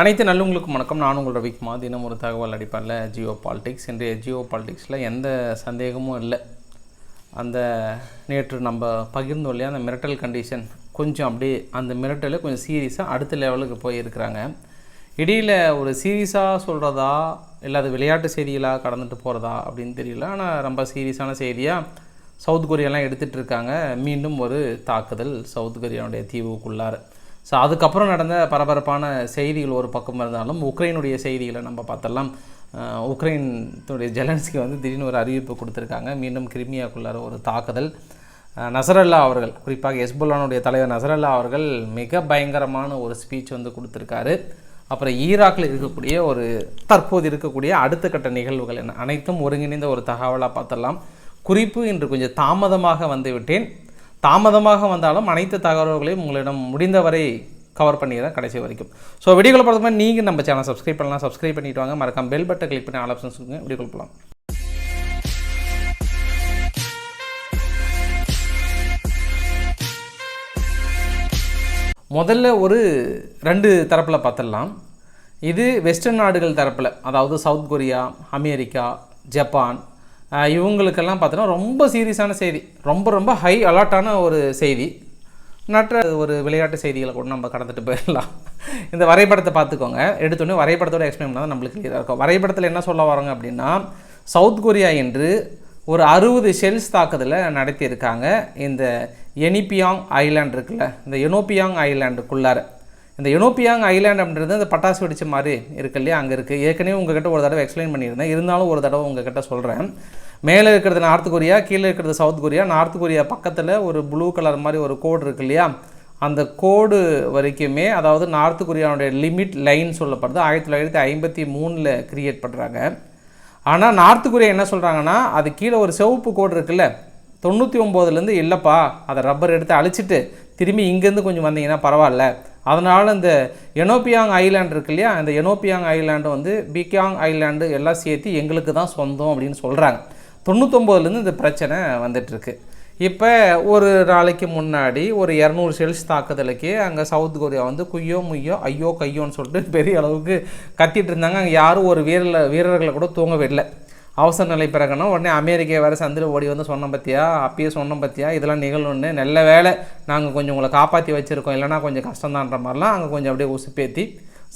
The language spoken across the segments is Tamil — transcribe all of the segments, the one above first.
அனைத்து நல்லவங்களுக்கும் வணக்கம். நான் உங்கள் ரவிக்குமா தினம் ஒரு தகவல் அடிப்படையில் ஜியோ பாலிடிக்ஸ். இன்றைய ஜியோ பாலிடிக்ஸில் எந்த சந்தேகமும் இல்லை. அந்த நேற்று நம்ம பகிர்ந்தோம் இல்லையா அந்த மிரட்டல் கண்டிஷன் கொஞ்சம் அப்படியே அந்த மிரட்டலை கொஞ்சம் சீரியஸாக அடுத்த லெவலுக்கு போயிருக்கிறாங்க. இடையில் ஒரு சீரியஸாக சொல்கிறதா இல்லை அது விளையாட்டு செய்திகளாக கடந்துட்டு போகிறதா அப்படின்னு தெரியல. ஆனால் ரொம்ப சீரியஸான செய்தியாக சவுத் கொரியாலாம் எடுத்துகிட்டு இருக்காங்க. மீண்டும் ஒரு தாக்குதல் சவுத் கொரியாவுடைய தீவுக்குள்ளார. ஸோ அதுக்கப்புறம் நடந்த பரபரப்பான செய்திகள் ஒரு பக்கம் இருந்தாலும் உக்ரைனுடைய செய்திகளை நம்ம பார்த்தலாம். அஹ் உக்ரைனுடைய ஜெலன்ஸ்கி வந்து திடீர்னு ஒரு அறிவிப்பு கொடுத்துருக்காங்க. மீண்டும் கிரிமியாக்குள்ளார ஒரு தாக்குதல். நசரல்லா அவர்கள் குறிப்பாக எஸ்புல்லானுடைய தலைவர் நசரல்லா அவர்கள் மிக பயங்கரமான ஒரு ஸ்பீச் வந்து கொடுத்துருக்காரு. அப்புறம் ஈராக்கில் இருக்கக்கூடிய ஒரு தற்போது இருக்கக்கூடிய அடுத்த கட்ட நிகழ்வுகள் என்ன? அனைத்தும் ஒருங்கிணைந்த ஒரு தகவலாக பார்த்தலாம். குறிப்பு இன்று கொஞ்சம் தாமதமாக வந்துவிட்டேன் தாமதமாக வந்தாலும் அனைத்து தகவல்களையும் உங்களிடம் முடிந்தவரை கவர் பண்ணிடுறேன் கடைசி வரைக்கும். ஸோ வீடியோக்களை பொறுத்த நீங்கள் நம்ம சேனல் சப்ஸ்கிரைப் பண்ணலாம். சப்ஸ்கிரைப் பண்ணிட்டு வாங்க. மறக்காம பெல் பட்டை கிளிக் பண்ணி ஆல் ஆப்ஷன்ஸ் கொடுங்க போகலாம் முதல்ல ஒரு ரெண்டு தரப்பில் பார்த்துடலாம் இது வெஸ்டர்ன் நாடுகள் தரப்பில். அதாவது சவுத் கொரியா அமெரிக்கா ஜப்பான் இவங்களுக்கெல்லாம் பார்த்தோன்னா ரொம்ப சீரியஸான செய்தி. ரொம்ப ரொம்ப ஹை அலர்ட்டான ஒரு செய்தி. மற்ற ஒரு விளையாட்டு செய்திகளை கூட நம்ம கடந்துட்டு போயிடலாம். இந்த வரைபடத்தை பார்த்துக்கோங்க. எடுத்தோடனே வரைபடத்தோட எக்ஸ்பிளைன் பண்ணால் நம்மளுக்கு கிளியராக இருக்கும். வரைபடத்தில் என்ன சொல்ல வராங்க அப்படின்னா சவுத் கொரியா என்று ஒரு அறுபது ஷெல்ஸ் தாக்குதலை நடத்தியிருக்காங்க. இந்த எனிபியாங் ஐலாண்ட் இருக்குல்ல இந்த எனோபியாங் ஐலாண்டுக்குள்ளார. இந்த யுனோப்பியாங் ஐலாண்ட் அப்படின்றது அந்த பட்டாசு வெடிச்ச மாதிரி இருக்கு இல்லையா? அங்கே இருக்குது ஏற்கனவே உங்ககிட்ட ஒரு தடவை எக்ஸ்பிளைன் பண்ணியிருந்தேன். இருந்தாலும் ஒரு தடவை உங்ககிட்ட சொல்கிறேன் மேலே இருக்கிறது நார்த் கொரியா கீழே இருக்கிறது சவுத் கொரியா. நார்த் கொரியா பக்கத்தில் ஒரு ப்ளூ கலர் மாதிரி ஒரு கோடு இருக்கு இல்லையா? அந்த கோடு வரைக்குமே அதாவது நார்த் கொரியாவுடைய லிமிட் லைன் சொல்லப்படுது. ஆயிரத்தி தொள்ளாயிரத்தி ஐம்பத்தி மூணில் கிரியேட் பண்ணுறாங்க ஆனால் நார்த் கொரியா என்ன சொல்கிறாங்கன்னா அது கீழே ஒரு சிவப்பு கோடு இருக்குல்ல? தொண்ணூற்றி ஒம்போதுலேருந்து இல்லைப்பா அதை ரப்பர் எடுத்து அழிச்சிட்டு திரும்பி இங்கேருந்து கொஞ்சம் வந்தீங்கன்னா பரவாயில்ல. அதனால் இந்த எனோபியாங் ஐலாண்ட் இருக்கு இல்லையா? அந்த எனோபியாங் ஐலாண்டு வந்து பிகாங் ஐலாண்டு எல்லாம் சேர்த்து எங்களுக்கு தான் சொந்தம் அப்படின்னு சொல்கிறாங்க தொண்ணூத்தொம்போதுலேருந்து இந்த பிரச்சனை வந்துட்டுருக்கு. இப்போ ஒரு நாளைக்கு முன்னாடி ஒரு இரநூறு செல்ஸ் தாக்குதலுக்கு அங்கே சவுத் கொரியா வந்து குய்யோ முய்யோ ஐயோ கையோன்னு சொல்லிட்டு பெரிய அளவுக்கு கத்திட்டு இருந்தாங்க. அங்கே யாரும் ஒரு வீரர்களை வீரர்களை கூட தூங்க விடல. அவசர நிலை பிறகுனா உடனே அமெரிக்கா வேறு சந்தில் ஓடி வந்து சொன்னோம் பற்றியா அப்பயே சொன்னோம் பற்றியா இதெல்லாம் நிகழ்வுன்னு நல்ல வேலை நாங்கள் கொஞ்சம் உங்களை காப்பாற்றி வச்சுருக்கோம். இல்லைனா கொஞ்சம் கஷ்டம்தான்ற மாதிரிலாம் அங்கே கொஞ்சம் அப்படியே உசுப்பேற்றி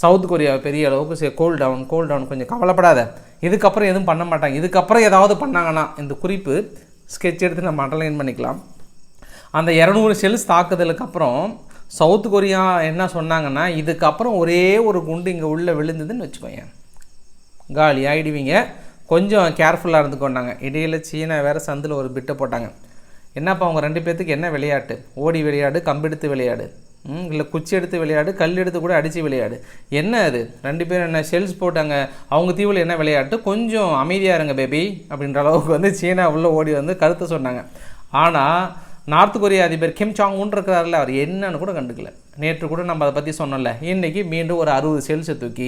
சவுத் கொரியா பெரிய அளவுக்கு சரி கூல் டவுன் கூல் டவுன் கொஞ்சம் கவலைப்படாத. இதுக்கப்புறம் எதுவும் பண்ண மாட்டாங்க. இதுக்கப்புறம் ஏதாவது பண்ணாங்கன்னா இந்த குறிப்பு ஸ்கெட்ச் எடுத்து நம்ம அண்டர்லைன் பண்ணிக்கலாம். அந்த இரநூறு செல்ஸ் தாக்குதலுக்கு அப்புறம் சவுத் கொரியா என்ன சொன்னாங்கன்னா இதுக்கப்புறம் ஒரே ஒரு குண்டு இங்கே உள்ளே விழுந்ததுன்னு வச்சுக்கோங்க காலி ஆகிடுவீங்க கொஞ்சம் கேர்ஃபுல்லாக இருந்துக்கொண்டாங்க இடையில் சீனா வேறு சந்தில் ஒரு பிட்டை போட்டாங்க. என்னப்பா அவங்க ரெண்டு பேர்த்துக்கு என்ன விளையாட்டு? ஓடி விளையாடு கம்பெடுத்து விளையாடு. ம் இல்லை குச்சி எடுத்து விளையாடு கல் எடுத்து கூட அடித்து விளையாடு. என்ன அது? ரெண்டு பேரும் என்ன ஷெல்ஸ் போட்டாங்க. அவங்க தீவில் என்ன விளையாட்டு? கொஞ்சம் அமைதியாக இருங்க பேபி அப்படின்ற அளவுக்கு வந்து சீனா உள்ளே ஓடி வந்து கருத்தை சொன்னாங்க. ஆனால் நார்த் கொரியா அதிபர் கிம் சாங் உன் இருக்கிறாரில்ல அவர் என்னன்னு கூட கண்டுக்கல. நேற்று கூட நம்ம அதை பற்றி சொன்னோம்ல. இன்றைக்கி மீண்டும் ஒரு அறுபது செல்ஸை தூக்கி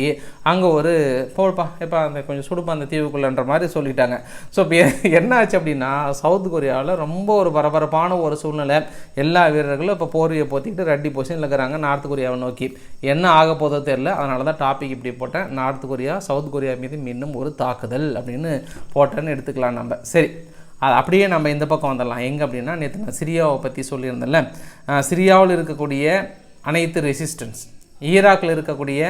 அங்கே ஒரு போப்பா இப்போ அந்த கொஞ்சம் சுடுப்பா அந்த தீவுக்குள்ளன்ற மாதிரி சொல்லிட்டாங்க. ஸோ இப்போ என்ன ஆச்சு அப்படின்னா சவுத் கொரியாவில் ரொம்ப ஒரு பரபரப்பான ஒரு சூழ்நிலை. எல்லா வீரர்களும் இப்போ போரியை போத்திக்கிட்டு ரெட்டி பொசிஷனில் இருக்கிறாங்க நார்த் கொரியாவை நோக்கி. என்ன ஆக போதோ தெரில அதனால தான் டாபிக் இப்படி போட்டேன். நார்த் கொரியா சவுத் கொரியா மீது மீண்டும் ஒரு தாக்குதல் அப்படின்னு போட்டேன்னு எடுத்துக்கலாம் நம்ம. சரி. அது அப்படியே நம்ம இந்த பக்கம் வந்துடலாம். எங்கே அப்படின்னா நேற்று நான் சிரியாவை பற்றி சொல்லியிருந்தேன்ல. சிரியாவில் இருக்கக்கூடிய அனைத்து ரெசிஸ்டன்ஸ் ஈராக்கில் இருக்கக்கூடிய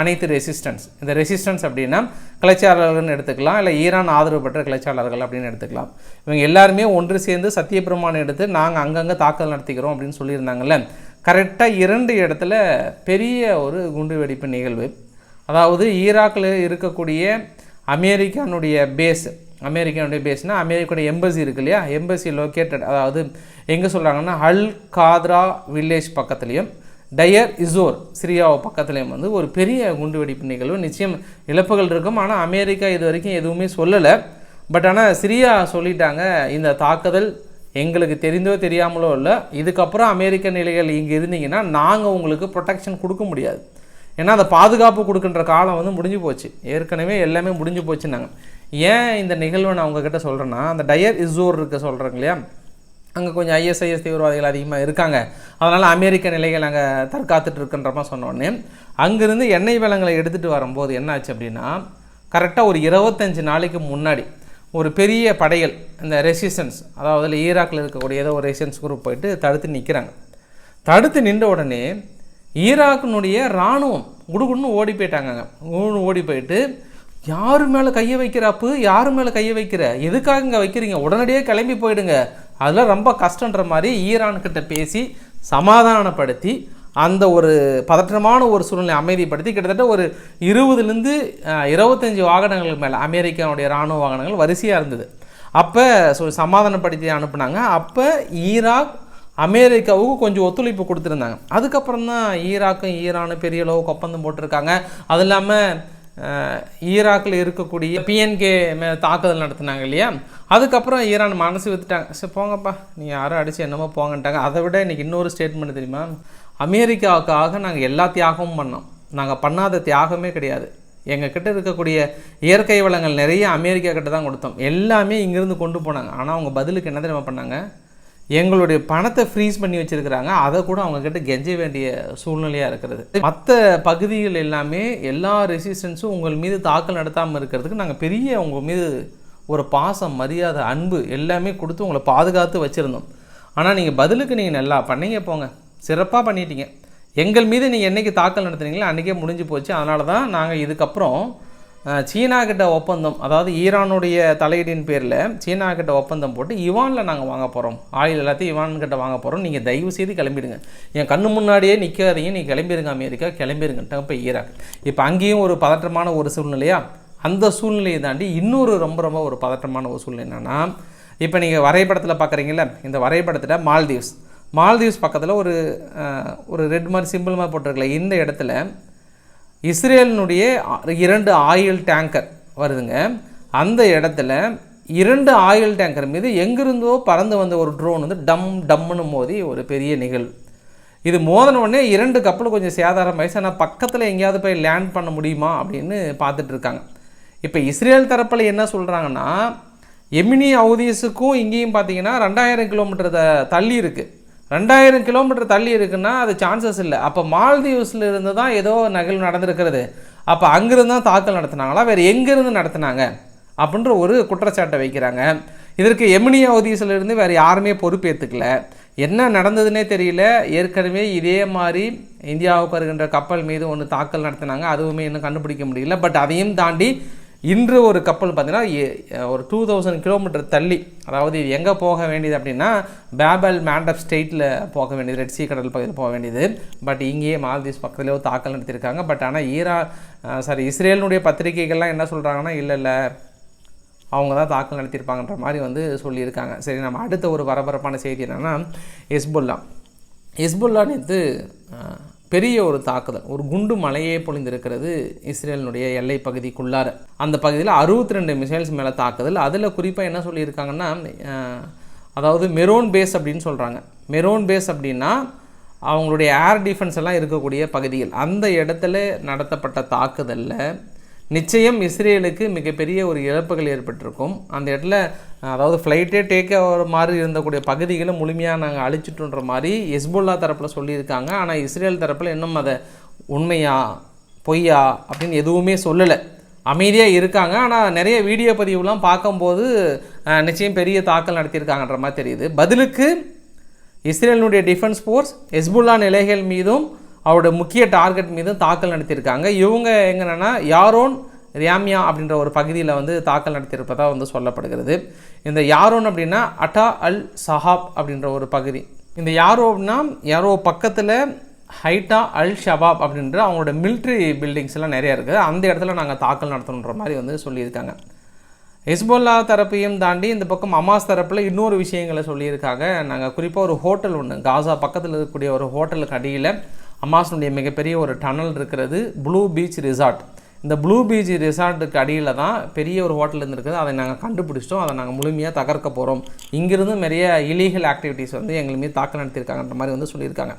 அனைத்து ரெசிஸ்டன்ஸ் இந்த ரெசிஸ்டன்ஸ் அப்படின்னா கிளர்ச்சியாளர்கள்னு எடுத்துக்கலாம் இல்லை ஈரான் ஆதரவு பெற்ற கிளர்ச்சியாளர்கள் அப்படின்னு எடுத்துக்கலாம். இவங்க எல்லாருமே ஒன்று சேர்ந்து சத்தியப்பிரமாணம் எடுத்து நாங்கள் அங்கங்கே தாக்குதல் நடத்திக்கிறோம் அப்படின்னு சொல்லியிருந்தாங்கல்ல. கரெக்டாக இரண்டு இடத்துல பெரிய ஒரு குண்டு வெடிப்பு நிகழ்வு. அதாவது ஈராக்கில் இருக்கக்கூடிய அமெரிக்கானுடைய பேஸ் அமெரிக்காவுடைய பேஸ்னா அமெரிக்காவுடைய எம்பசி இருக்கு இல்லையா? எம்பசி லொக்கேட்டட் அதாவது எங்கே சொல்கிறாங்கன்னா அல் காத்ரா வில்லேஜ் பக்கத்துலேயும் டயர் இசோர் சிரியாவை பக்கத்துலேயும் வந்து ஒரு பெரிய குண்டு வெடிப்பு நிகழ்வு. நிச்சயம் இழப்புகள் இருக்கும். ஆனால் அமெரிக்கா இது வரைக்கும் எதுவுமே சொல்லலை. பட் ஆனால் சிரியா சொல்லிட்டாங்க இந்த தாக்குதல் எங்களுக்கு தெரிந்தோ தெரியாமலோ இல்லை. இதுக்கப்புறம் அமெரிக்க நிலைகள் இங்கே இருந்தீங்கன்னா நாங்கள் உங்களுக்கு ப்ரொடெக்ஷன் கொடுக்க முடியாது. ஏன்னா அந்த பாதுகாப்பு கொடுக்கின்ற காலம் வந்து முடிஞ்சு போச்சு. ஏற்கனவே எல்லாமே முடிஞ்சு போச்சுன்னாங்க. ஏன் இந்த நிகழ்வை நான் உங்ககிட்ட சொல்கிறேன்னா அந்த டயர் இசோர் இருக்க சொல்கிறேங்க இல்லையா? அங்கே கொஞ்சம் ஐஎஸ்ஐஎஸ் தீவிரவாதிகள் அதிகமாக இருக்காங்க. அதனால் அமெரிக்க நிலைகள் அங்கே தற்காத்துட்டு இருக்குன்ற சொன்னோடனே அங்கேருந்து எண்ணெய் வளங்களை எடுத்துகிட்டு வரும்போது என்ன ஆச்சு அப்படின்னா கரெக்டாக ஒரு இருபத்தஞ்சு நாளைக்கு முன்னாடி ஒரு பெரிய படைகள் இந்த ரெசிஸ்டன்ஸ் அதாவது ஈராக்கில் இருக்கக்கூடிய ஏதோ ஒரு ரெசிஸ்டன்ஸ் குரூப் போயிட்டு தடுத்து நிற்கிறாங்க தடுத்து நின்ற உடனே ஈராக்கினுடைய இராணுவம் குடுகுடுன்னு ஓடி போயிட்டாங்க குடுகுடுன்னு ஓடி போயிட்டு யார் மேலே கையை வைக்கிறாப்பு யார் மேலே கையை வைக்கிற? எதுக்காக இங்கே வைக்கிறீங்க? உடனடியே கிளம்பி போயிடுங்க. அதெல்லாம் ரொம்ப கஷ்டன்ற மாதிரி ஈரான்கிட்ட பேசி சமாதானப்படுத்தி அந்த ஒரு பதற்றமான ஒரு சூழ்நிலை அமைதிப்படுத்தி கிட்டத்தட்ட ஒரு இருபதுலேருந்து இருபத்தஞ்சி வாகனங்களுக்கு மேலே அமெரிக்காவுடைய இராணுவ வாகனங்கள் வரிசையாக இருந்தது. அப்போ ஸோ சமாதானப்படுத்தி அனுப்புனாங்க. அப்போ ஈராக் அமெரிக்காவுக்கு கொஞ்சம் ஒத்துழைப்பு கொடுத்துருந்தாங்க. அதுக்கப்புறம் தான் ஈராக்கும் ஈரானும் பெரிய அளவுக்கு ஒப்பந்தம் போட்டிருக்காங்க. அது இல்லாமல் ஈராக்கில் இருக்கக்கூடிய பிஎன்கே மே தாக்குதல் நடத்தினாங்க இல்லையா? அதுக்கப்புறம் ஈரான் மனசு வித்துட்டாங்க. சரி போங்கப்பா. நீ யாரும் அடித்து என்னமோ போங்கன்ட்டாங்க. அதை விட இன்றைக்கி இன்னொரு ஸ்டேட்மெண்ட் தெரியுமா? அமெரிக்காவுக்காக நாங்கள் எல்லா தியாகமும் பண்ணோம். நாங்கள் பண்ணாத தியாகமே கிடையாது. எங்கக்கிட்ட இருக்கக்கூடிய இயற்கை வளங்கள் நிறைய அமெரிக்கா கிட்ட தான் கொடுத்தோம். எல்லாமே இங்கேருந்து கொண்டு போனாங்க. ஆனால் அவங்க பதிலுக்கு என்ன தெரியுமா பண்ணாங்க? எங்களுடைய பணத்தை ஃப்ரீஸ் பண்ணி வச்சுருக்கிறாங்க. அதை கூட அவங்கக்கிட்ட கெஞ்ச வேண்டிய சூழ்நிலையாக இருக்கிறது. மற்ற பகுதிகள் எல்லாமே எல்லா ரெசிஸ்டன்ஸும் உங்கள் மீது தாக்கல் நடத்தாமல் இருக்கிறதுக்கு நாங்கள் பெரிய உங்கள் மீது ஒரு பாசம் மரியாதை அன்பு எல்லாமே கொடுத்து உங்களை பாதுகாத்து வச்சுருந்தோம். ஆனால் நீங்கள் பதிலுக்கு நீங்கள் நல்லா பண்ணீங்க போங்க. சிறப்பாக பண்ணிட்டீங்க. எங்கள் மீது நீங்கள் என்றைக்கு தாக்கல் நடத்துனீங்களோ அன்றைக்கே முடிஞ்சு போச்சு. அதனால தான் நாங்கள் இதுக்கப்புறம் சீனா கிட்ட ஒப்பந்தம் அதாவது ஈரானுடைய தலையீடின் பேரில் சீனா கிட்ட ஒப்பந்தம் போட்டு இவானில் நாங்கள் வாங்க போகிறோம் ஆயில் எல்லாத்தையும் யுவான் கிட்ட வாங்க போகிறோம் நீங்கள் தயவு செய்து கிளம்பிடுங்க. என் கண்ணு முன்னாடியே நிற்காதீங்க நீ கிளம்பிடுங்க அமெரிக்கா. கிளம்பிடுங்கன்ட்டு இப்போ ஈராக். இப்போ அங்கேயும் ஒரு பதற்றமான ஒரு சூழ்நிலையா? அந்த சூழ்நிலையை தாண்டி இன்னொரு ரொம்ப ரொம்ப ஒரு பதற்றமான ஒரு சூழ்நிலை என்னென்னா இப்போ நீங்கள் வரைபடத்தில் பார்க்குறீங்களா இந்த வரைபடத்தில் மால்தீவ்ஸ். மால்தீவ்ஸ் பக்கத்தில் ஒரு ஒரு ரெட் மாதிரி சிம்பிள் மாதிரி போட்டிருக்கல இந்த இடத்துல இஸ்ரேலினுடைய இரண்டு ஆயில் டேங்கர் வருதுங்க. அந்த இடத்துல இரண்டு ஆயில் டேங்கர் மீது எங்கிருந்தோ பறந்து வந்த ஒரு ட்ரோன் வந்து டம் டம்னு மோதி ஒரு பெரிய நிகழ்வு இது மோதன உடனே இரண்டு கப்பல் கொஞ்சம் சேதாரம் ஆயிடுச்சு. ஆனால் பக்கத்தில் எங்கேயாவது போய் லேண்ட் பண்ண முடியுமா அப்படின்னு பார்த்துட்டு இருக்காங்க. இப்போ இஸ்ரேல் தரப்பில் என்ன சொல்கிறாங்கன்னா எமினி அவுதீஸுக்கும் இங்கேயும் பார்த்தீங்கன்னா ரெண்டாயிரம் கிலோமீட்டர் த தள்ளி இருக்குது ரெண்டாயிரம் கிலோமீட்டர் தள்ளி இருக்குன்னா அது சான்சஸ் இல்லை. அப்போ மால்தீவ்ஸில் இருந்து தான் ஏதோ நகல் நடந்திருக்கிறது. அப்போ அங்கேருந்து தான் தாக்கல் நடத்துனாங்களா? வேறு எங்கேருந்து நடத்துனாங்க? அப்படின்ற ஒரு குற்றச்சாட்டை வைக்கிறாங்க. இதற்கு எமினி ஹவுதீஸில் வேறு யாருமே பொறுப்பேற்றுக்கல என்ன நடந்ததுன்னே தெரியல. ஏற்கனவே இதே மாதிரி இந்தியாவுக்கு வருகின்ற கப்பல் மீது ஒன்று தாக்கல் நடத்தினாங்க. அதுவுமே இன்னும் கண்டுபிடிக்க முடியல. பட் அதையும் தாண்டி இன்று ஒரு கப்பல் பார்த்தீங்கன்னா ஒரு டூ தௌசண்ட் கிலோமீட்டர் தள்ளி அதாவது இது எங்கே போக வேண்டியது அப்படின்னா பேபல் மேண்டப் ஸ்டேட்டில் போக வேண்டியது ரெட் சீ கடல் பகுதியில் போக வேண்டியது. பட் இங்கேயே மால்தீவ்ஸ் பக்கத்துலேயே ஒரு தாக்கல் நடத்தியிருக்காங்க. பட் ஆனால் ஈரா சாரி இஸ்ரேலினுடைய பத்திரிகைகள்லாம் என்ன சொல்கிறாங்கன்னா இல்லை இல்லை அவங்க தான் தாக்கல் நடத்தியிருப்பாங்கன்ற மாதிரி வந்து சொல்லியிருக்காங்க. சரி நம்ம அடுத்த ஒரு பரபரப்பான செய்தி என்னென்னா எஸ்புல்லா ஹெஸ்புல்லா நேற்று பெரிய ஒரு தாக்குதல் ஒரு குண்டு மலையே பொழிந்திருக்கிறது இஸ்ரேலினுடைய எல்லை பகுதிக்குள்ளார. அந்த பகுதியில் அறுபத்தி ரெண்டு மிசைல்ஸ் மேலே தாக்குதல். அதில் குறிப்பாக என்ன சொல்லியிருக்காங்கன்னா அதாவது மெரோன் பேஸ் அப்படின்னு சொல்கிறாங்க மெரோன் பேஸ் அப்படின்னா அவங்களுடைய ஏர் டிஃபென்ஸ் எல்லாம் இருக்கக்கூடிய பகுதிகள். அந்த இடத்துல நடத்தப்பட்ட தாக்குதலில் நிச்சயம் இஸ்ரேலுக்கு மிகப்பெரிய ஒரு இழப்புகள் ஏற்பட்டிருக்கும். அந்த இடத்துல அதாவது ஃப்ளைட்டே டேக் ஆகிற மாதிரி இருந்தக்கூடிய பகுதிகளை முழுமையாக நாங்கள் அழிச்சிட்டோன்ற மாதிரி ஹெஸ்புல்லா தரப்பில் சொல்லியிருக்காங்க. ஆனால் இஸ்ரேல் தரப்பில் இன்னும் அதை உண்மையா பொய்யா அப்படின்னு எதுவுமே சொல்லலை. அமைதியாக இருக்காங்க. ஆனால் நிறைய வீடியோ பதிவுலாம் பார்க்கும்போது நிச்சயம் பெரிய தாக்கல் நடத்தியிருக்காங்கன்ற மாதிரி தெரியுது. பதிலுக்கு இஸ்ரேலினுடைய டிஃபென்ஸ் ஃபோர்ஸ் ஹெஸ்புல்லா நிலைகள் மீதும் அவருடைய முக்கிய டார்கெட் மீதும் தாக்கல் நடத்தியிருக்காங்க. இவங்க எங்கன்னா யாரோன் ரியாமியா அப்படின்ற ஒரு பகுதியில் வந்து தாக்கல் நடத்தியிருப்பதாக வந்து சொல்லப்படுகிறது. இந்த யாரோன் அப்படின்னா அட்டா அல் சஹாப் அப்படின்ற ஒரு பகுதி. இந்த யாரோன்னா யாரோ பக்கத்தில் ஹைட்டா அல் ஷபாப் அப்படின்ற அவங்களோட மிலிட்ரி பில்டிங்ஸ் எல்லாம் நிறைய இருக்குது. அந்த இடத்துல நாங்கள் தாக்கல் நடத்தணுன்ற மாதிரி வந்து சொல்லியிருக்காங்க. ஹெஸ்போல்லா தரப்பையும் தாண்டி இந்த பக்கம் அமாஸ் தரப்பில் இன்னொரு விஷயங்களை சொல்லியிருக்காங்க. நாங்கள் குறிப்பாக ஒரு ஹோட்டல் ஒன்று காசா பக்கத்தில் இருக்கக்கூடிய ஒரு ஹோட்டலுக்கு அடியில் அமாசனுடைய மிகப்பெரிய ஒரு டனல் இருக்கிறது ப்ளூ பீச் ரிசார்ட் இந்த ப்ளூ பீச் ரிசார்ட்டுக்கு அடியில் தான் பெரிய ஒரு ஹோட்டல் இருந்திருக்குது. அதை நாங்கள் கண்டுபிடிச்சிட்டோம். அதை நாங்கள் முழுமையாக தகர்க்க போகிறோம் இங்கிருந்து நிறைய இலீகல் ஆக்டிவிட்டீஸ் வந்து எங்களை மீது தாக்கம் நடத்தியிருக்காங்கன்ற மாதிரி வந்து சொல்லியிருக்காங்க.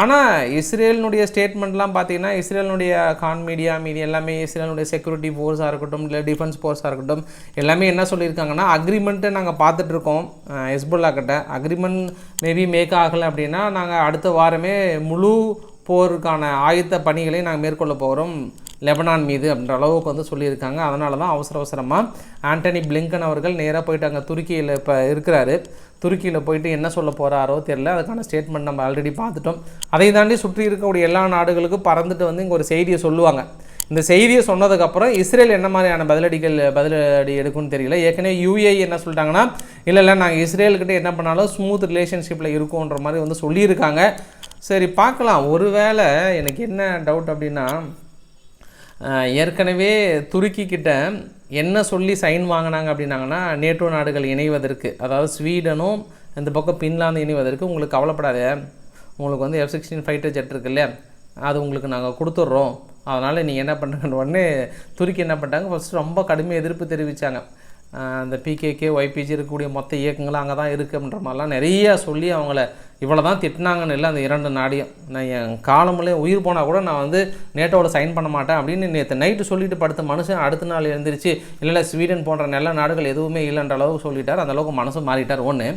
ஆனால் இஸ்ரேலினுடைய ஸ்டேட்மெண்ட்லாம் பார்த்தீங்கன்னா இஸ்ரேலினுடைய கான் மீடியா மீதி எல்லாமே இஸ்ரேலினுடைய செக்யூரிட்டி ஃபோர்ஸாக இருக்கட்டும் இல்லை டிஃபென்ஸ் ஃபோர்ஸாக இருக்கட்டும் எல்லாமே என்ன சொல்லியிருக்காங்கன்னா அக்ரிமெண்ட்டு நாங்கள் பார்த்துட்ருக்கோம் ஹெஸ்புல்லா கிட்ட அக்ரிமெண்ட் மேபி மேக் ஆகலை அப்படின்னா நாங்கள் அடுத்த வாரமே முழு போருக்கான ஆயுத்த பணிகளை நாங்கள் மேற்கொள்ள போகிறோம் லெபனான் மீது அப்படின்ற அளவுக்கு வந்து சொல்லியிருக்காங்க. அதனால தான் அவசர அவசரமாக ஆண்டனி பிளிங்கன் அவர்கள் நேராக போயிட்டு அங்கே துருக்கியில் இப்போ இருக்கிறாரு. துருக்கியில் போயிட்டு என்ன சொல்ல போகிறாரோ தெரியல. அதுக்கான ஸ்டேட்மெண்ட் நம்ம ஆல்ரெடி பார்த்துட்டோம். அதை தாண்டி சுற்றி இருக்கக்கூடிய எல்லா நாடுகளுக்கும் பறந்துட்டு வந்து இங்கே ஒரு செய்தியை சொல்லுவாங்க. இந்த செய்தியை சொன்னதுக்கப்புறம் இஸ்ரேல் என்ன மாதிரியான பதிலடிகள் பதிலடி எடுக்கும்னு தெரியல. ஏற்கனவே யூஏ என்ன சொல்லிட்டாங்கன்னா இல்லை இல்லை நாங்கள் இஸ்ரேல்கிட்ட என்ன பண்ணாலும் ஸ்மூத் ரிலேஷன்ஷிப்பில் இருக்கோன்ற மாதிரி வந்து சொல்லியிருக்காங்க. சரி பார்க்கலாம். ஒருவேளை எனக்கு என்ன டவுட் அப்படின்னா ஏற்கனவே துருக்கிக்கிட்ட என்ன சொல்லி சைன் வாங்கினாங்க அப்படின்னாங்கன்னா நேட்டோ நாடுகள் இணைவதற்கு அதாவது ஸ்வீடனும் இந்த பக்கம் பின்லாந்து இணைவதற்கு உங்களுக்கு கவலைப்படாத. உங்களுக்கு வந்து எஃப் சிக்ஸ்டீன் ஃபைட்டர் ஜெட் இருக்கு இல்லையா? அது உங்களுக்கு நாங்கள் கொடுத்துட்றோம். அதனால் நீங்கள் என்ன பண்ணுறேன்னு உடனே துருக்கி என்ன பண்ணிட்டாங்க? ஃபஸ்ட்டு ரொம்ப கடுமையாக எதிர்ப்பு தெரிவித்தாங்க அந்த பிகேகே ஒய்பிஜி இருக்கக்கூடிய மொத்த இயக்கங்களும் அங்கே தான் இருக்குது அப்படின்ற மாதிரிலாம் நிறையா சொல்லி அவங்கள இவ்வளோ தான் திட்டினாங்கன்னு இல்லை அந்த இரண்டு நாடியும். நான் என் காலமுலே உயிர் போனால் கூட நான் வந்து நேட்டோவில் சைன் பண்ண மாட்டேன் அப்படின்னு நேற்று நைட்டு சொல்லிட்டு படுத்த மனுஷன் அடுத்த நாள் எழுந்திரிச்சு இல்லை ஸ்வீடன் போன்ற நல்ல நாடுகள் எதுவுமே இல்லைன்ற அளவுக்கு சொல்லிட்டார். அந்த அளவுக்கு மனசு மாறிட்டார். ஒன்று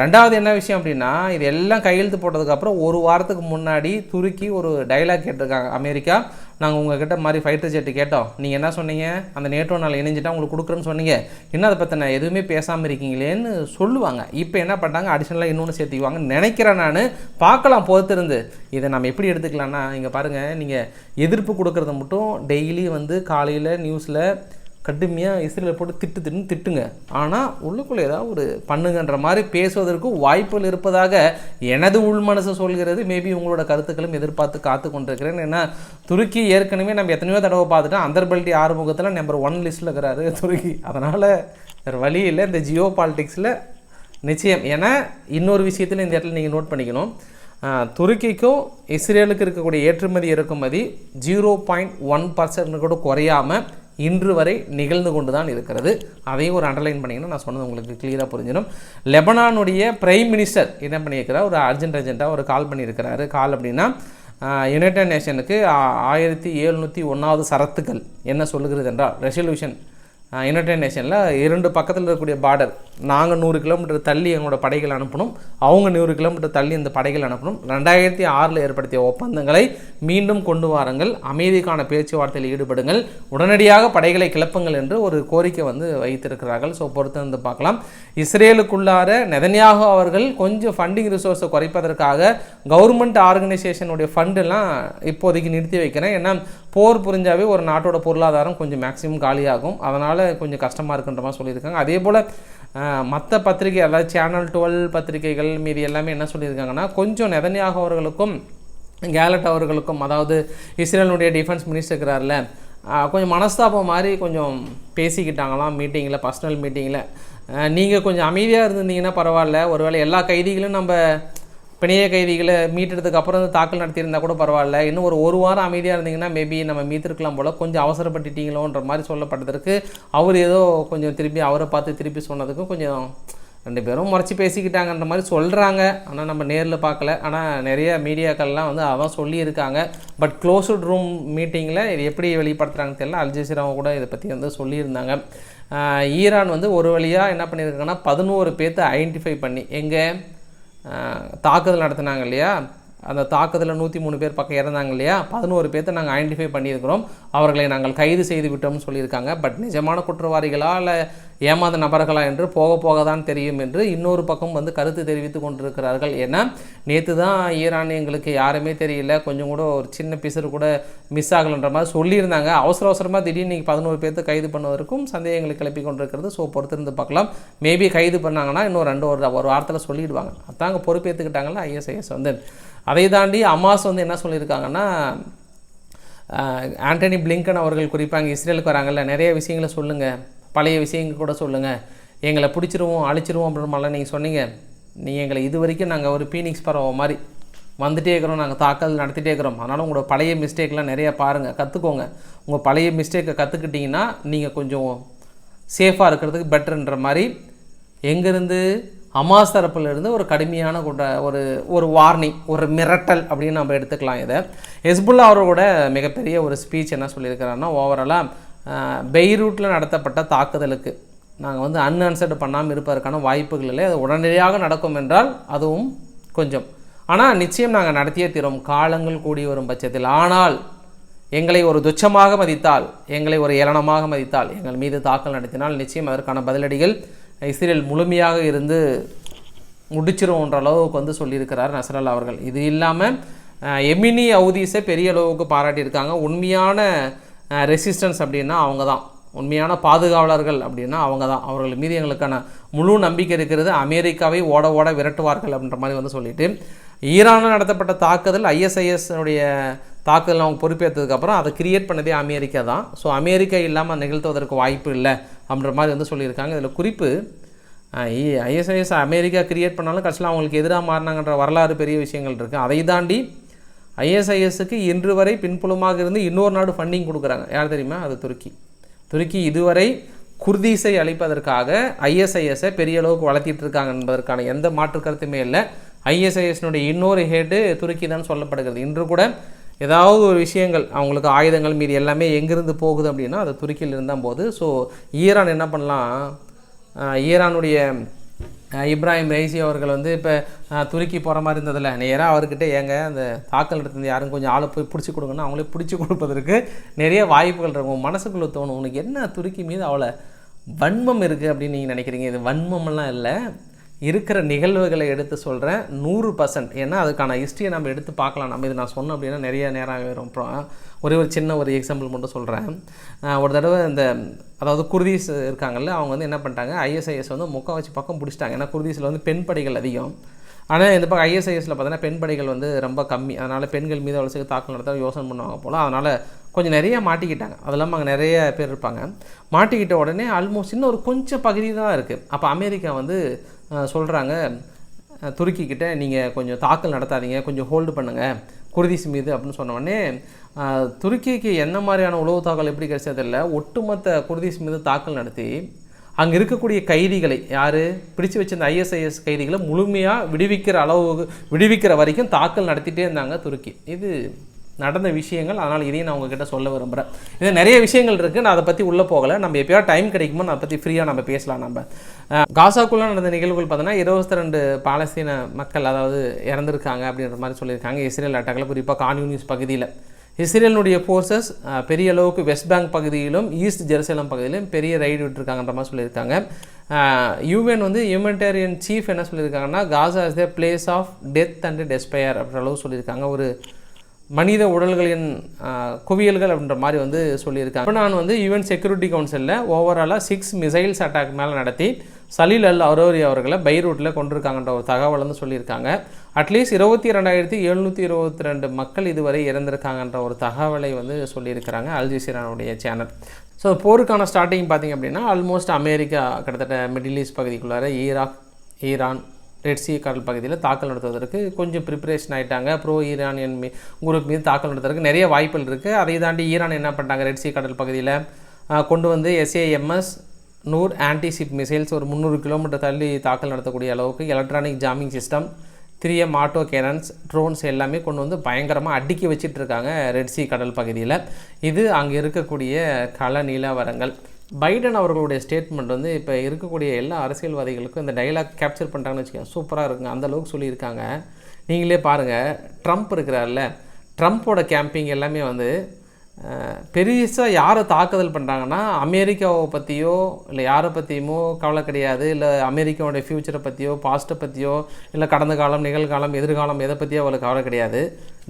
ரெண்டாவது என்ன விஷயம் அப்படின்னா இது எல்லாம் கையெழுத்து போட்டதுக்கப்புறம் ஒரு வாரத்துக்கு முன்னாடி துருக்கி ஒரு டைலாக் கேட்டிருக்காங்க அமெரிக்கா. நாங்கள் உங்ககிட்ட மாதிரி ஃபைட்டர் ஜெட்டு கேட்டோம். நீங்கள் என்ன சொன்னீங்க? அந்த நேட்டோ நாள் இணைஞ்சிட்டா உங்களுக்கு கொடுக்குறேன்னு சொன்னீங்க. என்ன அதை பற்றின எதுவுமே பேசாமல் இருக்கீங்களேன்னு சொல்லுவாங்க. இப்போ என்ன பண்ணுறாங்க அடிஷனலாக இன்னொன்று சேர்த்துக்குவாங்கன்னு நினைக்கிறேன் நான். பார்க்கலாம் பொறுத்திருந்து. இதை நம்ம எப்படி எடுத்துக்கலாம்னா இங்கே பாருங்கள் நீங்கள் எதிர்ப்பு கொடுக்குறத மட்டும் டெய்லி வந்து காலையில் நியூஸில் கடுமையாக இஸ்ரேலை போட்டு திட்டு திட்டுன்னு திட்டுங்க. ஆனால் உள்ளுக்குள்ளே ஏதாவது ஒரு பண்ணுங்கன்ற மாதிரி பேசுவதற்கு வாய்ப்புகள் இருப்பதாக எனது உள் மனசு சொல்கிறது. மேபி உங்களோட கருத்துக்களும் எதிர்பார்த்து காத்து கொண்டிருக்கிறேன். ஏன்னா துருக்கி ஏற்கனவே நம்ம எத்தனையோ தடவை பார்த்துட்டோம். அந்தர்பல்டி ஆறுமுகத்தில் நம்பர் ஒன் லிஸ்ட்டில் இருக்கிறாரு துருக்கி. அதனால் வேறு வழி இல்லை. இந்த ஜியோ பாலிட்டிக்ஸில் நிச்சயம். ஏன்னா இன்னொரு விஷயத்தில் இந்த இடத்துல நீங்கள் நோட் பண்ணிக்கணும். துருக்கிக்கும் இஸ்ரேலுக்கு இருக்கக்கூடிய ஏற்றுமதி இறக்குமதி ஜீரோ பாயிண்ட் ஒன் பர்சன்ட் கூட குறையாமல் இன்று வரை நிகழ்ந்து கொண்டு தான் இருக்கிறது. அதையும் ஒரு அண்டர்லைன் பண்ணிங்கன்னா நான் சொன்னது உங்களுக்கு கிளியராக புரிஞ்சிடும். லெபனானுடைய பிரைம் மினிஸ்டர் என்ன பண்ணியிருக்கிறார்? ஒரு அர்ஜென்ட் அர்ஜென்ட்டாக ஒரு கால் பண்ணியிருக்கிறாரு. கால் அப்படின்னா யுனைடெட் நேஷனுக்கு ஆயிரத்தி எழுநூற்றி ஒன்றாவது சரத்துக்கள் என்ன சொல்லுகிறது என்றால் ரெசல்யூஷன் யுனைடெட் நேஷனில் இரண்டு பக்கத்தில் இருக்கக்கூடிய பார்டர் நாங்கள் நூறு கிலோமீட்டர் தள்ளி எங்களோட படைகள் அனுப்பணும். அவங்க நூறு கிலோமீட்டர் தள்ளி இந்த படைகள் அனுப்பணும். ரெண்டாயிரத்தி ஆறில் ஏற்படுத்திய ஒப்பந்தங்களை மீண்டும் கொண்டு வாருங்கள். அமைதிக்கான பேச்சுவார்த்தையில் ஈடுபடுங்கள். உடனடியாக படைகளை கிளப்புங்கள் என்று ஒரு கோரிக்கை வந்து வைத்திருக்கிறார்கள். ஸோ பொறுத்து வந்து பார்க்கலாம். இஸ்ரேலுக்குள்ளார நெதன்யாகு அவர்கள் கொஞ்சம் ஃபண்டிங் ரிசோர்ஸை குறைப்பதற்காக கவர்மெண்ட் ஆர்கனைசேஷனுடைய ஃபண்டெல்லாம் இப்போதைக்கு நிறுத்தி வைக்கிறேன். ஏன்னா போர் புரிஞ்சாவே ஒரு நாட்டோட பொருளாதாரம் கொஞ்சம் மேக்ஸிமம் காலியாகும். அதனால் கொஞ்சம் கஷ்டமாக இருக்குன்ற மாதிரி சொல்லியிருக்காங்க. அதே போல் மற்ற பத்திரிகை அதாவது சேனல் டுவெல் பத்திரிகைகள் மீதி எல்லாமே என்ன சொல்லியிருக்காங்கன்னா கொஞ்சம் நெதன்யாகு அவர்களுக்கும் கேலட் அவர்களுக்கும் அதாவது இஸ்ரேலுடைய டிஃபென்ஸ் மினிஸ்டர் இருக்கிறார்ல கொஞ்சம் மனஸ்தாபம் மாதிரி கொஞ்சம் பேசிக்கிட்டாங்களாம் மீட்டிங்கில் பர்சனல் மீட்டிங்கில் நீங்கள் கொஞ்சம் அமைதியாக இருந்திருந்தீங்கன்னா பரவாயில்ல. ஒருவேளை எல்லா கைதிகளும் நம்ம பிணைய கைதிகளை மீட்டதுக்கு அப்புறம் வந்து தாக்கல் நடத்தியிருந்தா கூட பரவாயில்ல. இன்னும் ஒரு ஒரு வாரம் அமைதியாக இருந்தீங்கன்னா மேபி நம்ம மீத்திருக்கலாம் போல். கொஞ்சம் அவசரப்பட்டுட்டீங்களோன்ற மாதிரி சொல்லப்பட்டதற்கு அவர் ஏதோ கொஞ்சம் திருப்பி அவரை பார்த்து திருப்பி சொன்னதுக்கும் கொஞ்சம் ரெண்டு பேரும் முறைச்சி பேசிக்கிட்டாங்கன்ற மாதிரி சொல்கிறாங்க ஆனால் நம்ம நேரில் பார்க்கல. ஆனால் நிறைய மீடியாக்கள்லாம் வந்து அதான் சொல்லியிருக்காங்க. பட் க்ளோஸ்டு ரூம் மீட்டிங்கில் இது எப்படி வெளிப்படுத்துகிறாங்கன்னு தெரியல. அல்ஜசீராவும் கூட இதை பற்றி வந்து சொல்லியிருந்தாங்க. ஈரான் வந்து ஒரு வழியாக என்ன பண்ணியிருக்காங்கன்னா பதினோரு பேர்த்தை ஐடென்டிஃபை பண்ணி எங்கே? தாக்குதல் நடத்தினாங்க இல்லையா? அந்த தாக்குதலில் நூற்றி மூணு பேர் பக்கம் இறந்தாங்க இல்லையா? பதினோரு பேர்த்த நாங்கள் ஐடென்டிஃபை பண்ணியிருக்கிறோம். அவர்களை நாங்கள் கைது செய்து விட்டோம்னு சொல்லியிருக்காங்க. பட் நிஜமான குற்றவாளிகளா இல்லை ஏமாந்த நபர்களா என்று போக போக தான் தெரியும் என்று இன்னொரு பக்கம் வந்து கருத்து தெரிவித்து கொண்டிருக்கிறார்கள். ஏன்னா நேற்று தான் ஈரான் எங்களுக்கு யாருமே தெரியல. கொஞ்சம் கூட ஒரு சின்ன பிசர் கூட மிஸ் ஆகலைன்ற மாதிரி சொல்லியிருந்தாங்க. அவசர அவசரமாக திடீர்னு இன்னைக்கு பதினோரு பேர்த்து கைது பண்ணுவதற்கும் சந்தேகங்களை கிளப்பி கொண்டிருக்கிறது. ஸோ பொறுத்திருந்து பார்க்கலாம். மேபி கைது பண்ணாங்கன்னா இன்னும் ரெண்டு ஒரு ஒரு வாரத்தில் சொல்லிடுவாங்க. அதாங்க பொறுப்பேற்றுக்கிட்டாங்களா ஐஎஸ்ஐஎஸ் வந்து. அதை தாண்டி அமாஸ் வந்து என்ன சொல்லியிருக்காங்கன்னா ஆண்டனி பிளிங்கன் அவர்கள் குறிப்பாக இஸ்ரேலுக்கு வராங்கல்ல. நிறைய விஷயங்களை சொல்லுங்கள் பழைய விஷயங்கள் கூட சொல்லுங்கள் எங்களை பிடிச்சிருவோம் அழிச்சிருவோம் அப்படின்ற மாதிரிலாம் நீங்கள் சொன்னீங்க. நீங்கள் எங்களை இது வரைக்கும் நாங்கள் ஒரு பீனிக்ஸ் பறவை மாதிரி வந்துகிட்டே இருக்கிறோம் நாங்கள் தாக்கல் நடத்திட்டே இருக்கிறோம். அதனால் உங்களோட பழைய மிஸ்டேக்லாம் நிறையா பாருங்கள் கற்றுக்கோங்க உங்கள் பழைய மிஸ்டேக்கை கற்றுக்கிட்டிங்கன்னா நீங்கள் கொஞ்சம் சேஃபாக இருக்கிறதுக்கு பெட்டர்ன்ற மாதிரி எங்கேருந்து அமாஸ் தரப்புலேருந்து ஒரு கடுமையான கூட ஒரு ஒரு வார்னிங் ஒரு மிரட்டல் அப்படின்னு நம்ம எடுத்துக்கலாம் இதை. ஹெஸ்புல்லா அவரோட மிகப்பெரிய ஒரு ஸ்பீச் என்ன சொல்லியிருக்கிறாருன்னா ஓவராலாக பெய்ரூட்டில் நடத்தப்பட்ட தாக்குதலுக்கு. நாங்கள் வந்து அன்ஆன்சர்டு பண்ணாமல் இருப்பதற்கான வாய்ப்புகள் இல்லை. அது உடனடியாக நடக்கும் என்றால் அதுவும் கொஞ்சம். ஆனால் நிச்சயம் நாங்கள் நடத்தியே தீரும். காலங்கள் கூடி வரும் பட்சத்தில். ஆனால் எங்களை ஒரு துச்சமாக மதித்தால் எங்களை ஒரு ஏளனமாக மதித்தால் எங்கள் மீது தாக்கல் நடத்தினால் நிச்சயம் அதற்கான பதிலடிகள் இஸ்ரேல் முழுமையாக இருந்து முடிச்சிருவோன்ற அளவுக்கு வந்து சொல்லியிருக்கிறார் நசரல்லா அவர்கள். இது இல்லாமல் எமினி அவுதீஸை பெரிய அளவுக்கு பாராட்டியிருக்காங்க. உண்மையான ரெசிஸ்டன்ஸ் அப்படின்னா அவங்க தான் உண்மையான பாதுகாவலர்கள் அப்படின்னா அவங்க தான் அவர்கள் மீது எங்களுக்கான முழு நம்பிக்கை இருக்கிறது அமெரிக்காவை ஓட ஓட விரட்டுவார்கள் அப்படின்ற மாதிரி வந்து சொல்லிட்டு ஈரானில் நடத்தப்பட்ட தாக்குதல் ஐஎஸ்ஐஎஸ்னுடைய தாக்குதல் அவங்க பொறுப்பேற்றதுக்கப்புறம் அதை கிரியேட் பண்ணதே அமெரிக்கா தான். ஸோ அமெரிக்கா இல்லாமல் நிகழ்த்துவதற்கு வாய்ப்பு இல்லை அப்படின்ற மாதிரி வந்து சொல்லியிருக்காங்க. இதில் குறிப்பு ஐஎஸ்ஐஎஸ் அமெரிக்கா கிரியேட் பண்ணாலும் கடைசியில் அவங்களுக்கு எதிராக மாறினாங்கன்ற வரலாறு பெரிய விஷயங்கள் இருக்குது அதை தாண்டி ஐஎஸ்ஐஎஸ்க்கு இன்று வரை பின்புலமாக இருந்து இன்னொரு நாடு ஃபண்டிங் கொடுக்குறாங்க. யார் தெரியுமா? அது துருக்கி. துருக்கி இதுவரை குர்தீஸை அழிப்பதற்காக ஐஎஸ்ஐஎஸ்ஸை பெரிய அளவுக்கு வளர்த்திட்டு இருக்காங்க என்பதற்கான எந்த மாற்று கருத்துமே இல்லை. ஐஎஸ்ஐஎஸ்னுடைய இன்னொரு ஹேடு துருக்கி தான் சொல்லப்படுகிறது. இன்று கூட ஏதாவது ஒரு விஷயங்கள் அவங்களுக்கு ஆயுதங்கள் மீது எல்லாமே எங்கிருந்து போகுது அப்படின்னா அது துருக்கியில் இருந்தால் போது ஸோ ஈரான் என்ன பண்ணலாம்? ஈரானுடைய இப்ராஹிம் ரைசி அவர்கள் வந்து இப்போ துருக்கி போகிற மாதிரி இருந்ததில்ல நேராக அவர்கிட்ட ஏங்க அந்த தாக்கல் நடத்தின யாரும் கொஞ்சம் ஆளை போய் பிடிச்சி கொடுங்கன்னா அவங்களே பிடிச்சி கொடுப்பதற்கு நிறைய வாய்ப்புகள் இருக்கும் மனசுக்குள்ளே தோணும் உனக்கு என்ன துருக்கி மீது அவ்வளோ வன்மம் இருக்குது அப்படின்னு நீங்கள் நினைக்கிறீங்க? இது வன்மம்லாம் இல்லை. இருக்கிற நிகழ்வுகளை எடுத்து சொல்கிறேன் நூறு பர்சன்ட் ஏன்னா அதுக்கான ஹிஸ்ட்ரியை நம்ம எடுத்து பார்க்கலாம். நம்ம இது நான் சொன்னோம் அப்படின்னா நிறைய நேரம் ஆகிடும் அப்புறம் ஒரே ஒரு சின்ன ஒரு எக்ஸாம்பிள் மட்டும் சொல்கிறேன் ஒரு தடவை இந்த அதாவது குர்தீஸ் இருக்காங்கல்ல அவங்க வந்து என்ன பண்ணிட்டாங்க ஐஎஸ்ஐஎஸ் வந்து முக்கால்வாசி பக்கம் பிடிச்சிட்டாங்க. ஏன்னா குர்தீஸில் வந்து பெண் படைகள் அதிகம். ஆனால் இந்த பக்கம் ஐஎஸ்ஐஎஸில் பார்த்தீங்கன்னா பெண் படைகள் வந்து ரொம்ப கம்மி. அதனால் பெண்கள் மீது அவ்வளோ தாக்கல் நடத்த யோசனை பண்ணுவாங்க போல். அதனால் கொஞ்சம் நிறைய மாட்டிக்கிட்டாங்க. அது இல்லாமல் அங்கே நிறைய பேர் இருப்பாங்க. மாட்டிக்கிட்ட உடனே ஆல்மோஸ்ட் இன்னும் ஒரு கொஞ்சம் பகுதி தான் இருக்குது அப்போ அமெரிக்கா வந்து சொல்கிறாங்க துருக்கிக்கிட்ட நீங்கள் கொஞ்சம் தாக்கல் நடத்தாதீங்க கொஞ்சம் ஹோல்டு பண்ணுங்கள் குர்திஸ் மீது அப்படின்னு சொன்னோடனே துருக்கிக்கு என்ன மாதிரியான உளவு தாக்கல் எப்படி கிடைச்சதில்ல ஒட்டுமொத்த குர்திஸ் மீது தாக்கல் நடத்தி அங்கே இருக்கக்கூடிய கைதிகளை யார்? பிடிச்சு வச்சிருந்த ஐஎஸ்ஐஎஸ் கைதிகளை முழுமையாக விடுவிக்கிற அளவு விடுவிக்கிற வரைக்கும் தாக்கல் நடத்திட்டே இருந்தாங்க துருக்கி. இது நடந்த விஷயங்கள் அதனால் இதையும் நான் உங்ககிட்ட சொல்ல விரும்புகிறேன் இது நிறைய விஷயங்கள் இருக்குது நான் அதை பற்றி உள்ளே போகலை. நம்ம எப்பயாவது டைம் கிடைக்குமோ அதை பற்றி ஃப்ரீயாக நம்ம பேசலாம் நம்ம. காசாக்குள்ளே நடந்த நிகழ்வுகள் பார்த்தோன்னா இருபத்தி ரெண்டு பாலஸ்தீன மக்கள் அதாவது இறந்துருக்காங்க அப்படின்ற மாதிரி சொல்லியிருக்காங்க. இஸ்ரேல் அட்டாக்கில் குறிப்பாக கான்யூனிஸ் பகுதியில். இஸ்ரேலினுடைய ஃபோர்ஸஸ் பெரிய அளவுக்கு வெஸ்ட் பேங்க் பகுதியிலும் ஈஸ்ட் ஜெருசலம் பகுதியிலும் பெரிய ரைடு விட்டுருக்காங்கன்ற மாதிரி சொல்லியிருக்காங்க. யூஎன் வந்து ஹியூமனிடேரியன் சீஃப் என்ன சொல்லியிருக்காங்கன்னா Gaza is the place of death and despair அப்படின்ற அளவு சொல்லியிருக்காங்க. ஒரு மனித உடல்களின் குவியல்கள் அப்படின்ற மாதிரி வந்து சொல்லியிருக்காங்க. இப்போ நான் வந்து யுஎன் செக்யூரிட்டி கவுன்சிலில் ஓவராலாக சிக்ஸ் மிசைல்ஸ் அட்டாக் மேலே நடத்தி சலீல் அல் அரோரி அவர்களை பைரூட்டில் கொண்டிருக்காங்கன்ற ஒரு தகவல் வந்து சொல்லியிருக்காங்க. அட்லீஸ்ட் இருபத்தி ரெண்டாயிரத்தி எழுநூற்றி இருபத்தி ரெண்டு மக்கள் இதுவரை இறந்திருக்காங்கன்ற ஒரு தகவலை வந்து சொல்லியிருக்கிறாங்க அல்ஜிசிரானுடைய சேனல் ஸோ போருக்கான ஸ்டார்டிங் பார்த்தீங்க அப்படின்னா ஆல்மோஸ்ட் அமெரிக்கா கிட்டத்தட்ட மிடில் ஈஸ்ட் பகுதிக்குள்ளார ஈராக் ஈரான் ரெட் சி கடல் பகுதியில் தாக்கல் நடத்துவதற்கு கொஞ்சம் ப்ரிப்பரேஷன் ஆகிட்டாங்க ப்ரோ ஈரானியன் மீ குரூப் மீது தாக்கல் நடத்துறதுக்கு நிறைய வாய்ப்புகள் இருக்குது அதை தாண்டி ஈரான் என்ன பண்ணிட்டாங்க? ரெட் சி கடல் பகுதியில் கொண்டு வந்து எஸ்ஏஎம்எஸ் நூர் ஆன்டிசிப் மிசைல்ஸ் ஒரு முந்நூறு கிலோமீட்டர் தள்ளி தாக்கல் நடத்தக்கூடிய அளவுக்கு electronic jamming system three M auto cannons drones எல்லாமே கொண்டு வந்து பயங்கரமாக அடுக்கி வச்சிட்டு இருக்காங்க ரெட் சி கடல் பகுதியில். இது அங்கே இருக்கக்கூடிய கள நிலவரங்கள். பைடன் அவர்களுடைய ஸ்டேட்மெண்ட் வந்து இப்போ இருக்கக்கூடிய எல்லா அரசியல்வாதிகளுக்கும் இந்த டைலாக் கேப்சர் பண்ணுறாங்கன்னு வச்சுக்கோங்க. சூப்பராக இருக்குங்க. அந்தளவுக்கு சொல்லியிருக்காங்க. நீங்களே பாருங்கள் ட்ரம்ப் இருக்கிறார்ல. ட்ரம்ப்போட கேம்பிங் எல்லாமே வந்து பெருசாக யாரை தாக்குதல் பண்ணுறாங்கன்னா அமெரிக்காவை பற்றியோ இல்லை யாரை பற்றியுமோ கவலை கிடையாது. இல்லை அமெரிக்காவோடைய ஃப்யூச்சரை பற்றியோ பாஸ்ட்டை பற்றியோ இல்லை கடந்த காலம் நிகழ்காலம் எதிர்காலம் எதை பற்றியோ அவளுக்கு கவலை கிடையாது.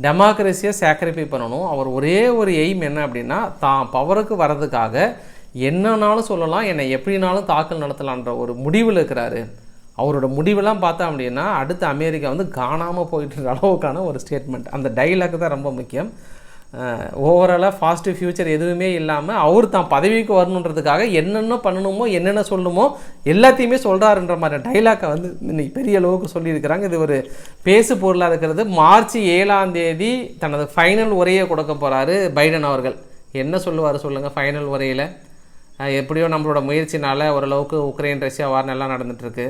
டெமோக்ரஸியை சாக்ரிஃபை பண்ணணும். அவர் ஒரே ஒரு எய்ம் என்ன அப்படின்னா தான் பவருக்கு வர்றதுக்காக என்னன்னாலும் சொல்லலாம் என்னை எப்படினாலும் தாக்கல் நடத்தலான்ற ஒரு முடிவில் இருக்கிறாரு. அவரோட முடிவெல்லாம் பார்த்தா அப்படின்னா அடுத்து அமெரிக்கா வந்து காணாமல் போயிட்டு அளவுக்கான ஒரு ஸ்டேட்மெண்ட் அந்த டைலாக் தான் ரொம்ப முக்கியம். ஓவராலாக ஃபாஸ்ட் ஃப்யூச்சர் எதுவுமே இல்லாமல் அவர் தான் பதவிக்கு வரணுன்றதுக்காக என்னென்ன பண்ணணுமோ என்னென்ன சொல்லணுமோ எல்லாத்தையுமே சொல்கிறாருன்ற மாதிரி டைலாக்கை வந்து இன்னைக்கு பெரிய அளவுக்கு சொல்லியிருக்கிறாங்க. இது ஒரு பேசு பொருளாக இருக்கிறது. மார்ச் ஏழாம் தேதி தனது ஃபைனல் உரையை கொடுக்க போகிறாரு பைடன் அவர்கள். என்ன சொல்லுவார் சொல்லுங்கள் ஃபைனல் உரையில்? எப்படியோ நம்மளோட முயற்சினால் ஓரளவுக்கு உக்ரைன் ரஷ்யா வார் நல்லா நடந்துகிட்ருக்கு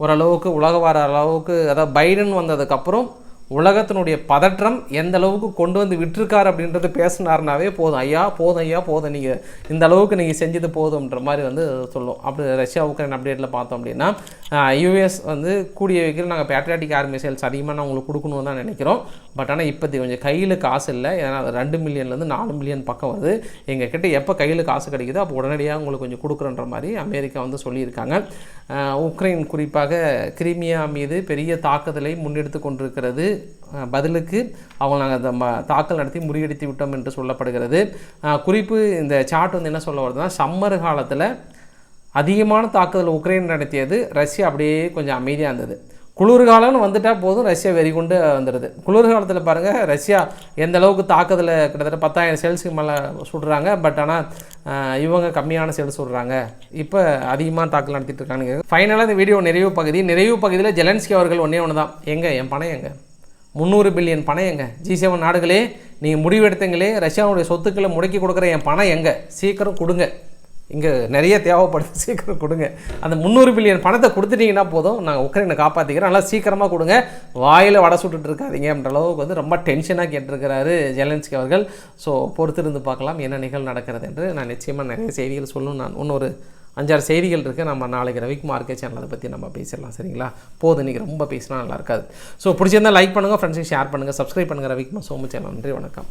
ஓரளவுக்கு உலக வார அளவுக்கு அதாவது பைடன் வந்ததுக்கப்புறம் உலகத்தினுடைய பதற்றம் எந்த அளவுக்கு கொண்டு வந்து விட்டுருக்கார் அப்படின்றது பேசினாருனாவே போதும். ஐயா போதும் ஐயா போதும். நீங்கள் இந்த அளவுக்கு நீங்கள் செஞ்சது போதும்ன்ற மாதிரி வந்து சொல்லும். அப்படி ரஷ்யா உக்ரைன் அப்டேட்டில் பார்த்தோம் அப்படின்னா யூஎஸ் வந்து கூடிய வைக்கிற நாங்கள் பேட்ரியாட்டிக் ஆர்மி சேல்ஸ் அதிகமாக நான் உங்களுக்கு கொடுக்கணும்னு தான் நினைக்கிறோம். பட் ஆனால் இப்போதைக்கு கொஞ்சம் கையில் காசு இல்லை. ஏன்னா அது ரெண்டு மில்லியன்லேருந்து நாலு மில்லியன் பக்கம் வருது. எங்கள் கிட்டே எப்போ கையில் காசு கிடைக்குதோ அப்போ உடனடியாக உங்களுக்கு கொஞ்சம் கொடுக்குறன்ற மாதிரி அமெரிக்கா வந்து சொல்லியிருக்காங்க. உக்ரைன் குறிப்பாக கிரிமியா மீது பெரிய தாக்குதலை முன்னெடுத்து கொண்டிருக்கிறது. பதிலுக்கு அவங்க நாங்கள் தாக்கல் நடத்தி முறியடித்து விட்டோம் என்று சொல்லப்படுகிறது. குறிப்பு இந்த சார்ட் வந்து என்ன சொல்ல வருதுன்னா சம்மர் காலத்தில் அதிகமான தாக்குதல் உக்ரைன் நடத்தியது ரஷ்யா அப்படியே கொஞ்சம் அமைதியாக இருந்தது. குளிர்காலம்னு வந்துட்டால் போதும் ரஷ்யா வெறிகொண்டு வந்துடுது. குளிர்காலத்தில் பாருங்கள் ரஷ்யா எந்த அளவுக்கு தாக்குதலை கிட்டத்தட்ட பத்தாயிரம் செல்ஸுக்கு மேலே சுடுறாங்க பட் ஆனால் இவங்க கம்மியான செல்ஸ் சுடுறாங்க. இப்போ அதிகமாக தாக்கல் நடத்திட்டு இருக்காங்க ஃபைனலாக இந்த வீடியோ நிறைவு பகுதி நிறைவு பகுதியில் ஜெலன்ஸ்கி அவர்கள் ஒன்றே ஒன்று தான் எங்கே? என் பணம் எங்கே? முந்நூறு பில்லியன் பணம் எங்க? ஜி செவன் நாடுகளே நீங்கள் முடிவெடுத்தீங்களே ரஷ்யாவுடைய சொத்துக்களை முடக்கி கொடுக்குற என் பணம் எங்கே? சீக்கிரம் கொடுங்க. இங்கே நிறைய தேவைப்படுது சீக்கிரம் கொடுங்க. அந்த முந்நூறு பில்லியன் பணத்தை கொடுத்துட்டீங்கன்னா போதும். நாங்கள் உக்ரைனை காப்பாற்றிக்கிறோம் நல்லா சீக்கிரமாக கொடுங்க. வாயில் வடை சுட்டுட்டு இருக்காதீங்க அளவுக்கு வந்து ரொம்ப டென்ஷனாக கேட்டிருக்கிறாரு ஜெலன்ஸ்கி அவர்கள். ஸோ பொறுத்திருந்து பார்க்கலாம் என்ன நிகழ்வு நடக்கிறது என்று நான் நிச்சயமாக நிறைய செய்திகள் சொல்லணும் நான் இன்னொரு அஞ்சாறு செய்திகள் இருக்குது நம்ம நாளைக்கு ரவிக்குமார் கே சேனல் அதை பற்றி நம்ம பேசிடலாம் சரிங்களா? போதும். இன்றைக்கி ரொம்ப பேசினா நல்லா இருக்காது. ஸோ பிடிச்சிருந்தால் லைக் பண்ணுங்கள் ஃப்ரெண்ட்ஸுக்கு ஷேர் பண்ணுங்கள் சப்ஸ்கிரைப் பண்ணுங்கள் ரவிக்குமார் சோமு சேனல் நன்றி வணக்கம்.